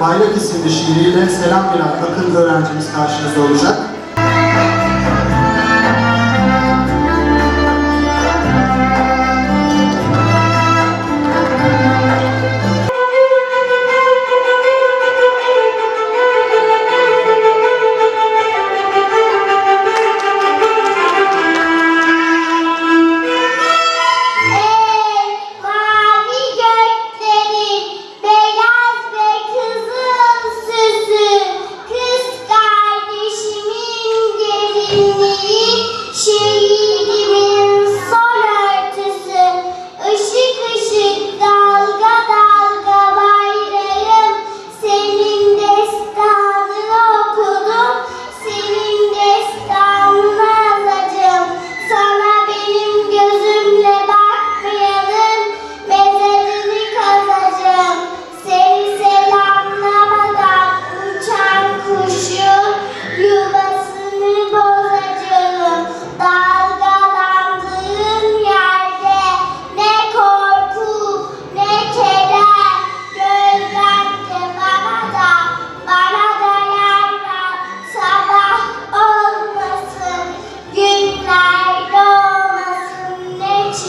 Bayrak isimli şiiriyle Selam Miran Akın öğrencimiz karşınızda olacak.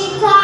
Música